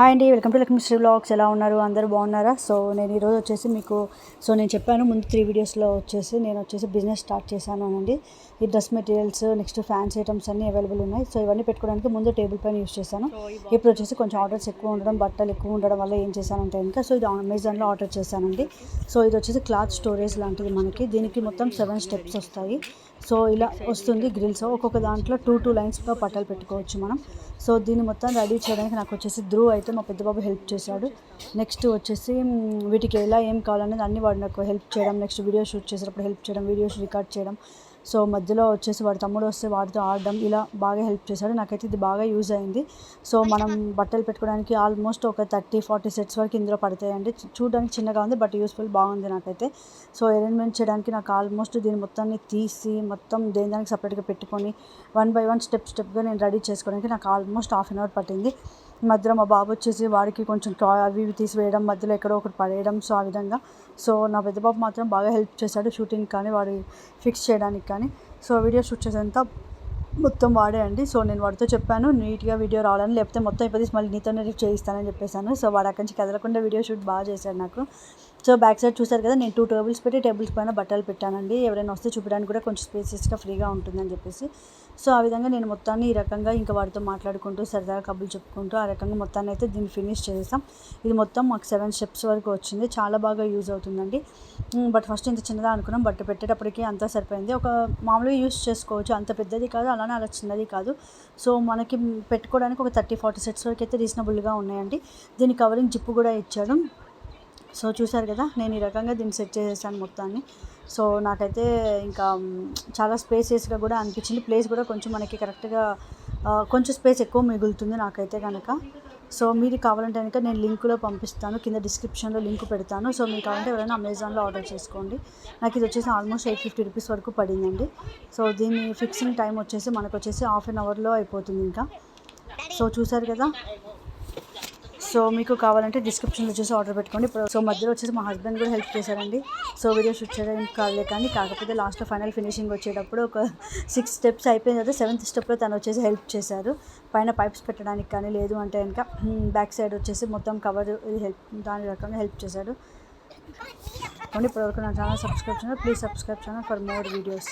Hi అండి welcome to Lakshmi Sri blogs ఎలా ఉన్నారు? అందరూ బాగున్నారా? సో నేను ఈరోజు వచ్చేసి మీకు సో నేను చెప్పాను ముందు త్రీ వీడియోస్లో వచ్చేసి నేను వచ్చేసి బిజినెస్ స్టార్ట్ చేశాను అనండి. ఈ dress materials next fancy items అన్నీ అవైలబుల్ ఉన్నాయి. సో ఇవన్నీ పెట్టుకోవడానికి ముందు టేబుల్ పైన యూస్ చేశాను. ఇప్పుడు వచ్చేసి కొంచెం ఆర్డర్స్ ఎక్కువ ఉండడం బట్టలు ఎక్కువ ఉండడం వల్ల ఏం చేశానంటే ఇంకా సో ఇది అమెజాన్లో ఆర్డర్ చేశానండి. సో ఇది వచ్చేసి క్లాత్ స్టోరేజ్ లాంటిది మనకి. దీనికి మొత్తం సెవెన్ స్టెప్స్ వస్తాయి. సో ఇలా వస్తుంది గ్రిల్స్. ఒక్కొక్క దాంట్లో టూ టూ లైన్స్లో పట్టాలు పెట్టుకోవచ్చు మనం. సో దీన్ని మొత్తం రెడీ చేయడానికి నాకు వచ్చేసి ధ్రువ్ అయితే మా పెద్ద బాబు హెల్ప్ చేశాడు. నెక్స్ట్ వచ్చేసి వీటికి ఎలా ఏం కావాలనేది అన్ని వాడు నాకు హెల్ప్ చేయడం నెక్స్ట్ వీడియో షూట్ చేసేటప్పుడు హెల్ప్ చేయడం వీడియోస్ రికార్డ్ చేయడం సో మధ్యలో వచ్చేసి వాడి తమ్ముడు వస్తే వాడితో ఆడడం ఇలా బాగా హెల్ప్ చేశాడు. నాకైతే ఇది బాగా యూజ్ అయింది. సో మనం బట్టలు పెట్టుకోవడానికి ఆల్మోస్ట్ ఒక థర్టీ ఫార్టీ సెట్స్ వరకు ఇందులో పడతాయండి. చూడడానికి చిన్నగా ఉంది బట్ యూస్ఫుల్ బాగుంది నాకైతే. సో అరేంజ్మెంట్ చేయడానికి నాకు ఆల్మోస్ట్ దీని మొత్తాన్ని తీసి మొత్తం దేని దానికి సపరేట్గా పెట్టుకొని వన్ బై వన్ స్టెప్ స్టెప్గా నేను రెడీ చేసుకోవడానికి నాకు ఆల్మోస్ట్ హాఫ్ అన్ అవర్ పట్టింది. మధ్యలో మా బాబు వచ్చేసి వాడికి కొంచెం టాయ్ అవి ఇవి తీసివేయడం మధ్యలో ఎక్కడో ఒకటి పడేయడం సో ఆ విధంగా. సో నా పెద్ద బాబు మాత్రం బాగా హెల్ప్ చేశాడు షూటింగ్ కానీ వాడి ఫిక్స్ చేయడానికి కానీ. సో వీడియో షూట్ చేసేంత మొత్తం వాడే అండి సో నేను వాడితో చెప్పాను నీట్గా వీడియో రావాలని లేకపోతే మొత్తం అయిపోతే మళ్ళీ నీతోనే చేయిస్తానని చెప్పేశాను. సో వాడు అక్కడి నుంచి కదలకుండా వీడియో షూట్ బాగా చేశాడు నాకు. సో బ్యాక్ సైడ్ చూసారు కదా నేను టూ టేబుల్స్ పెట్టి టేబుల్స్ పైన బట్టలు పెట్టానండి. ఎవరైనా వస్తే చూపడానికి కూడా కొంచెం స్పేసెస్గా ఫ్రీగా ఉంటుందని చెప్పేసి. సో ఆ విధంగా నేను మొత్తాన్ని ఈ రకంగా ఇంకా వాడితో మాట్లాడుకుంటూ సరదాగా కబుర్లు చెప్పుకుంటూ ఆ రకంగా మొత్తాన్ని అయితే దీన్ని ఫినిష్ చేసాం ఇది మొత్తం మాకు సెవెన్ స్టెప్స్ వరకు వచ్చింది. చాలా బాగా యూజ్ అవుతుందండి. బట్ ఫస్ట్ ఇంత చిన్నదా అనుకున్నాం. బట్ పెట్టేటప్పటికి అంతా సరిపోయింది. ఒక మామూలుగా యూస్ చేసుకోవచ్చు. అంత పెద్దది కాదు. అలానే అలా చిన్నది కాదు. సో మనకి పెట్టుకోవడానికి ఒక థర్టీ ఫార్టీ సెట్స్ వరకు అయితే రీజనబుల్గా ఉన్నాయండి. దీని కవరింగ్ జిప్పు కూడా ఇచ్చాడు. సో చూశారు కదా నేను ఈ రకంగా దీన్ని సెట్ చేసేసాను మొత్తాన్ని. సో నాకైతే ఇంకా చాలా స్పేసెస్గా కూడా అనిపించింది. ప్లేస్ కూడా కొంచెం మనకి కరెక్ట్గా కొంచెం స్పేస్ ఎక్కువ మిగులుతుంది నాకైతే కనుక సో మీరు కావాలంటే కనుక నేను లింక్లో పంపిస్తాను కింద డిస్క్రిప్షన్లో లింక్ పెడతాను. సో మీకు కావాలంటే ఎవరైనా అమెజాన్లో ఆర్డర్ చేసుకోండి. నాకు ఇది వచ్చేసి ఆల్మోస్ట్ ఎయిట్ ఫిఫ్టీ రూపీస్ వరకు పడిందండి. సో దీని ఫిక్సింగ్ టైం వచ్చేసి మనకు వచ్చేసి హాఫ్ అన్ అవర్లో అయిపోతుంది ఇంకా. సో చూసారు కదా? సో మీకు కావాలంటే డిస్క్రిప్షన్లో వచ్చేసి ఆర్డర్ పెట్టుకోండి. ఇప్పుడు సో మధ్యలో వచ్చేసి మా హస్బెండ్ కూడా హెల్ప్ చేశారండి. సో వీడియో షూట్ చేయడానికి కాదులే కానీ కాకపోతే లాస్ట్లో ఫైనల్ ఫినిషింగ్ వచ్చేటప్పుడు ఒక సిక్స్ స్టెప్స్ అయిపోయిన తర్వాత సెవెంత్ స్టెప్లో తను వచ్చేసి హెల్ప్ చేశారు. పైన పైప్స్ పెట్టడానికి కానీ లేదు అంటే కనుక బ్యాక్ సైడ్ వచ్చేసి మొత్తం కవర్ హెల్ప్ దాని రకంగా హెల్ప్ చేశాడు కొన్ని ఇప్పటివరకు నా ఛానల్ సబ్స్క్రైబ్ చేయండి ప్లీజ్ సబ్స్క్రైబ్ చేయండి ఫర్ మోర్ వీడియోస్